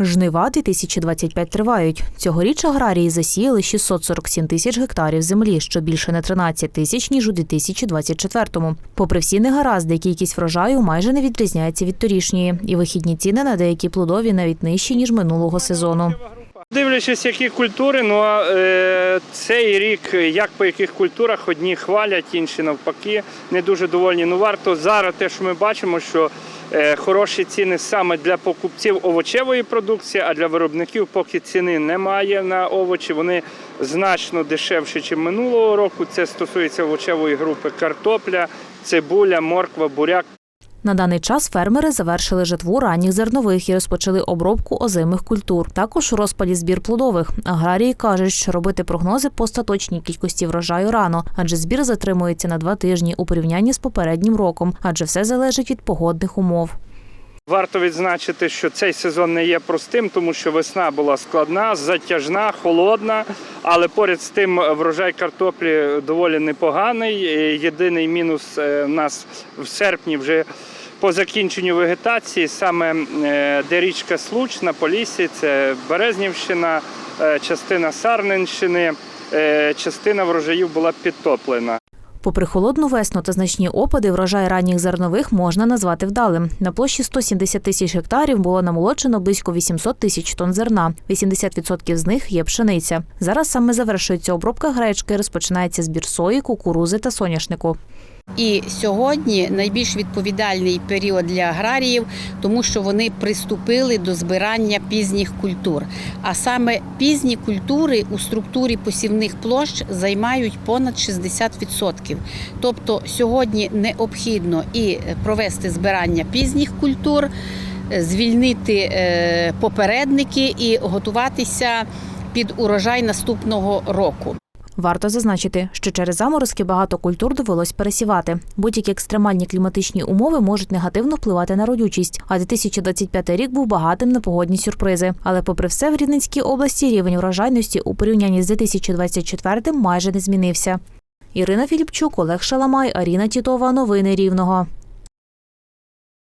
Жнива 2025 тривають. Цьогоріч аграрії засіяли 647 тисяч гектарів землі, що більше на 13 тисяч, ніж у 2024-му. Попри всі негаразди, кількість врожаю майже не відрізняється від торішньої, і вихідні ціни на деякі плодові навіть нижчі, ніж минулого сезону. Дивлячись, які культури, ну е, цей рік, як по яких культурах, одні хвалять, інші навпаки, не дуже довольні. Ну варто зараз те, що ми бачимо, що хороші ціни саме для покупців овочевої продукції, а для виробників поки ціни немає на овочі. Вони значно дешевші, ніж минулого року. Це стосується овочевої групи картопля, цибуля, морква, буряк. На даний час фермери завершили житву ранніх зернових і розпочали обробку озимих культур. Також у розпалі збір плодових. Аграрії кажуть, що робити прогнози по остаточній кількості врожаю рано, адже збір затримується на два тижні у порівнянні з попереднім роком, адже все залежить від погодних умов. Варто відзначити, що цей сезон не є простим, тому що весна була складна, затяжна, холодна. Але поряд з тим врожай картоплі доволі непоганий. Єдиний мінус е, в нас в серпні вже по закінченню вегетації, саме е, де річка Случ на Поліссі, це Березнівщина, е, частина Сарненщини, е, частина врожаїв була підтоплена. Попри холодну весну та значні опади, врожай ранніх зернових можна назвати вдалим. На площі 170 тисяч гектарів було намолочено близько 800 тисяч тонн зерна. 80% з них є пшениця. Зараз саме завершується обробка гречки, розпочинається збір сої, кукурузи та соняшнику. І сьогодні найбільш відповідальний період для аграріїв, тому що вони приступили до збирання пізніх культур. А саме пізні культури у структурі посівних площ займають понад 60%. Тобто сьогодні необхідно і провести збирання пізніх культур, е, звільнити е, попередники і готуватися під урожай наступного року. Варто зазначити, що через заморозки багато культур довелось пересівати. Будь-які екстремальні кліматичні умови можуть негативно впливати на родючість. А 2025 рік був багатим на погодні сюрпризи. Але, попри все, в Рівненській області рівень врожайності у порівнянні з 2024 майже не змінився. Ірина Філіпчук, Олег Шаламай, Аріна Тітова. Новини Рівного.